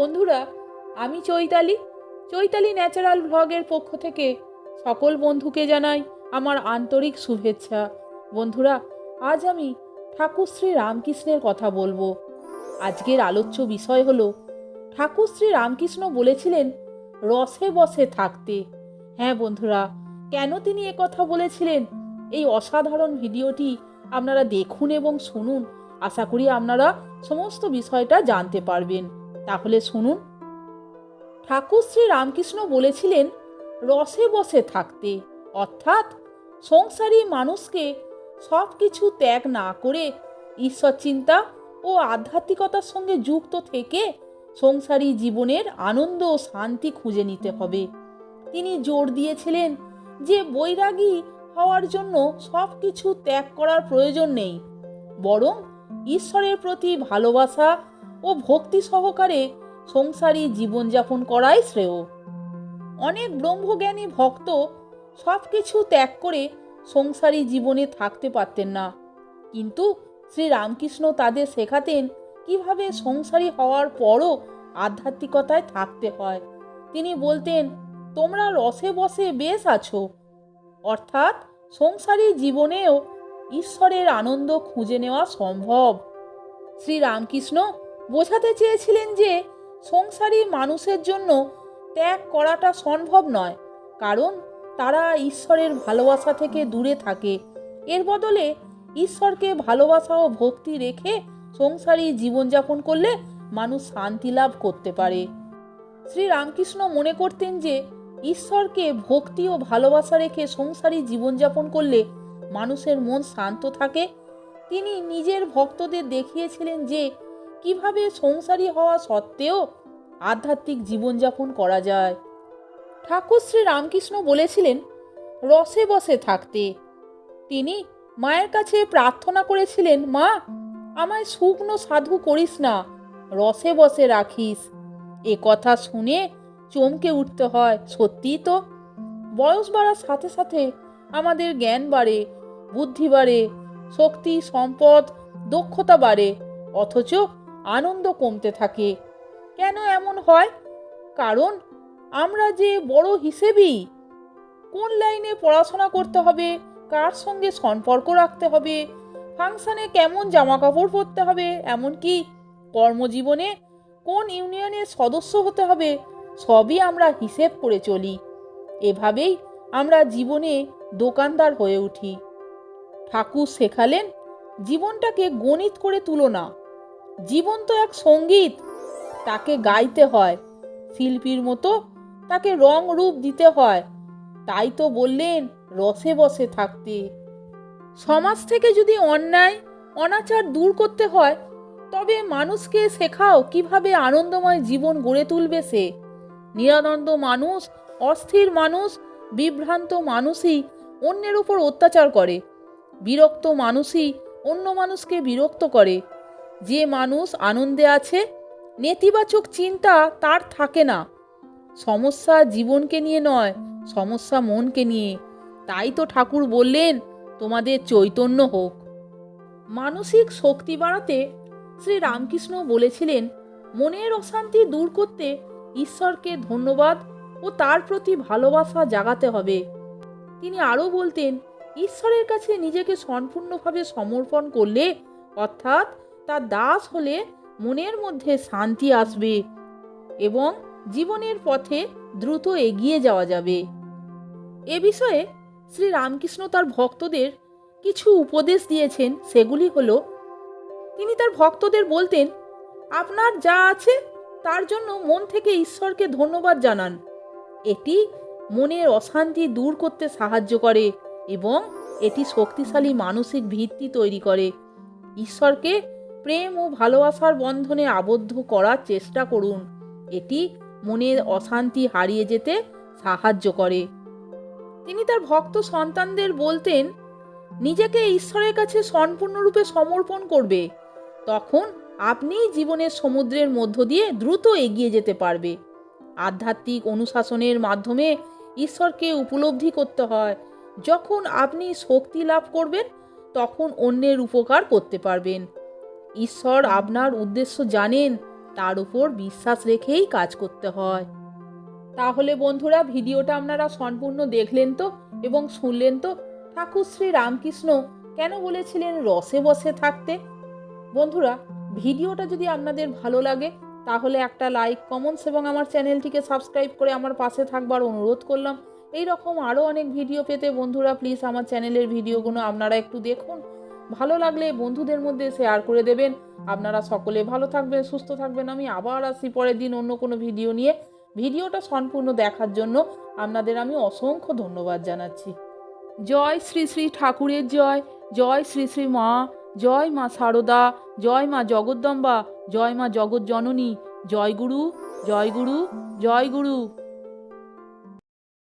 বন্ধুরা, আমি চৈতালি। চৈতালি ন্যাচারাল ভ্লগের পক্ষ থেকে সকল বন্ধুকে জানাই আমার আন্তরিক শুভেচ্ছা। বন্ধুরা, আজ আমি ঠাকুর শ্রী রামকৃষ্ণের কথা বলব। আজকের আলোচ্য বিষয় হলো, ঠাকুর শ্রী রামকৃষ্ণ বলেছিলেন, রসে বসে থাকতে। হ্যাঁ বন্ধুরা, কেন তিনি কথা বলেছিলেন? এই অসাধারণ ভিডিওটি আপনারা দেখুন এবং শুনুন। আশা করি আপনারা সমস্ত বিষয়টা জানতে পারবেন। তাহলে শুনুন। ঠাকুর শ্রী রামকৃষ্ণ বলেছিলেন, রসে বসে থাকতে, অর্থাৎ সংসারী মানুষকে সব কিছু ত্যাগ না করে ঈশ্বর চিন্তা ও আধ্যাত্মিকতার সঙ্গে যুক্ত থেকে সংসারী জীবনের আনন্দ ও শান্তি খুঁজে নিতে হবে। তিনি জোর দিয়েছিলেন যে বৈরাগী হওয়ার জন্য সব কিছু ত্যাগ করার প্রয়োজন নেই, বরং ঈশ্বরের প্রতি ভালোবাসা ও ভক্তি সহকারে সংসারী জীবনযাপন করাই শ্রেয়। অনেক ব্রহ্মজ্ঞানী ভক্ত সব কিছু ত্যাগ করে সংসারী জীবনে থাকতে পারতেন না। কিন্তু শ্রী রামকৃষ্ণ তাদের শেখাতেন কীভাবে সংসারী হওয়ার পরও আধ্যাত্মিকতায় থাকতে হয়। তিনি বলতেন, তোমরা রসে বসে বেশ আছো। অর্থাৎ সংসারী জীবনেও ঈশ্বরের আনন্দ খুঁজে নেওয়া সম্ভব। শ্রী রামকৃষ্ণ বোঝাতে চেয়েছিলেন যে সংসারী মানুষের জন্য ত্যাগ করাটা সম্ভব নয়, কারণ তারা ঈশ্বরের ভালোবাসা থেকে দূরে থাকে। এর বদলে ঈশ্বরকে ভালোবাসা ও ভক্তি রেখে সংসারী জীবনযাপন করলে মানুষ শান্তি লাভ করতে পারে। শ্রী রামকৃষ্ণ মনে করতেন যে ঈশ্বরকে ভক্তি ও ভালোবাসা রেখে সংসারী জীবনযাপন করলে মানুষের মন শান্ত থাকে। তিনি নিজের ভক্তদের দেখিয়েছিলেন যে কীভাবে সংসারী হওয়া সত্ত্বেও আধ্যাত্মিক জীবনযাপন করা যায়? ঠাকুর শ্রী রামকৃষ্ণ বলেছিলেন, রসে বসে থাকতে। তিনি মায়ের কাছে প্রার্থনা করেছিলেন, মা, আমায় শুকনো সাধু করিস না, রসে বসে রাখিস। এ কথা শুনে চমকে উঠতে হয়। সত্যিই তো, বয়স বাড়ার সাথে সাথে আমাদের জ্ঞান বাড়ে, বুদ্ধি বাড়ে, শক্তি, সম্পদ, দক্ষতা বাড়ে, অথচ আনন্দ কমতে থাকে। কেন এমন হয়? কারণ আমরা যে বড় হিসেবেই কোন লাইনে পড়াশোনা করতে হবে, কার সঙ্গে সম্পর্ক রাখতে হবে, ফাংশনে কেমন জামা কাপড় পরতে হবে, এমনকি কর্মজীবনে কোন ইউনিয়নের সদস্য হতে হবে, সবই আমরা হিসেব করে চলি। এভাবেই আমরা জীবনে দোকানদার হয়ে উঠি। ঠাকুর শেখালেন, জীবনটাকে গণিত করে তুলো না। জীবন তো এক সংগীত তাকে গাইতে হয়। শিল্পীর মতো তাকে রং রূপ দিতে হয়। তাই তো বললেন, রসে বসে থাকতে। সমাজ থেকে যদি অন্যায়, অনাচার দূর করতে হয়, তবে মানুষকে শেখাও কীভাবে আনন্দময় জীবন গড়ে তুলবে সে। নিরানন্দ মানুষ, অস্থির মানুষ, বিভ্রান্ত মানুষই অন্যের উপর অত্যাচার করে। বিরক্ত মানুষই অন্য মানুষকে বিরক্ত করে। যে মানুষ আনন্দে আছে, নেতিবাচক চিন্তা তার থাকে না। সমস্যা জীবনকে নিয়ে নয়, সমস্যা মনকে নিয়ে। তাই তো ঠাকুর বললেন, তোমাদের চৈতন্য হোক। মানসিক শক্তি বাড়াতে শ্রী রামকৃষ্ণ বলেছিলেন, মনের অশান্তি দূর করতে ঈশ্বরকে ধন্যবাদ ও তার প্রতি ভালোবাসা জাগাতে হবে। তিনি আরও বলতেন, ঈশ্বরের কাছে নিজেকে সম্পূর্ণভাবে সমর্পণ করলে, অর্থাৎ তার দাস হলে মনের মধ্যে শান্তি আসবে এবং জীবনের পথে দ্রুত এগিয়ে যাওয়া যাবে। এ বিষয়ে শ্রী রামকৃষ্ণ তার ভক্তদের কিছু উপদেশ দিয়েছেন, সেগুলি হল, তিনি তার ভক্তদের বলতেন, আপনার যা আছে তার জন্য মন থেকে ঈশ্বরকে ধন্যবাদ জানান। এটি মনের অশান্তি দূর করতে সাহায্য করে এবং এটি শক্তিশালী মানসিক ভিত্তি তৈরি করে। ঈশ্বরকে প্রেম ও ভালোবাসার বন্ধনে আবদ্ধ করার চেষ্টা করুন। এটি মনের অশান্তি হারিয়ে যেতে সাহায্য করে। তিনি তার ভক্ত সন্তানদের বলতেন, নিজেকে ঈশ্বরের কাছে সম্পূর্ণরূপে সমর্পণ করবে। তখন আপনিই জীবনের সমুদ্রের মধ্য দিয়ে দ্রুত এগিয়ে যেতে পারবে। আধ্যাত্মিক অনুশাসনের মাধ্যমে ঈশ্বরকে উপলব্ধি করতে হয়। যখন আপনি শক্তি লাভ করবেন, তখন অন্যের উপকার করতে পারবেন। ঈশ্বর আপনার উদ্দেশ্য জানেন, তার উপর বিশ্বাস রেখেই কাজ করতে হয়। তাহলে বন্ধুরা, ভিডিওটা আপনারা সম্পূর্ণ দেখলেন তো এবং শুনলেন তো? ঠাকুর শ্রী রামকৃষ্ণ কেন বলেছিলেন রসে বসে থাকতে? বন্ধুরা, ভিডিওটা যদি আপনাদের ভালো লাগে, তাহলে একটা লাইক কমেন্টস এবং আমার চ্যানেলটিকে সাবস্ক্রাইব করে আমার পাশে থাকবার অনুরোধ করলাম। এই রকম আরও অনেক ভিডিও পেতে বন্ধুরা প্লিজ আমার চ্যানেলের ভিডিওগুলো আপনারা একটু দেখুন। ভালো লাগলে বন্ধুদের মধ্যে শেয়ার করে দেবেন। আপনারা সকলে ভালো থাকবেন, সুস্থ থাকবেন। আমি আবার আসি পরের দিন অন্য কোনো ভিডিও নিয়ে। ভিডিওটা সম্পূর্ণ দেখার জন্য আপনাদের আমি অসংখ্য ধন্যবাদ জানাচ্ছি। জয় শ্রী শ্রী ঠাকুরের জয় জয় শ্রী শ্রী মা, জয় মা সারদা, জয় মা জগদ্দম্বা, জয় মা জগৎ জননী জয় গুরু জয় গুরু জয় গুরু।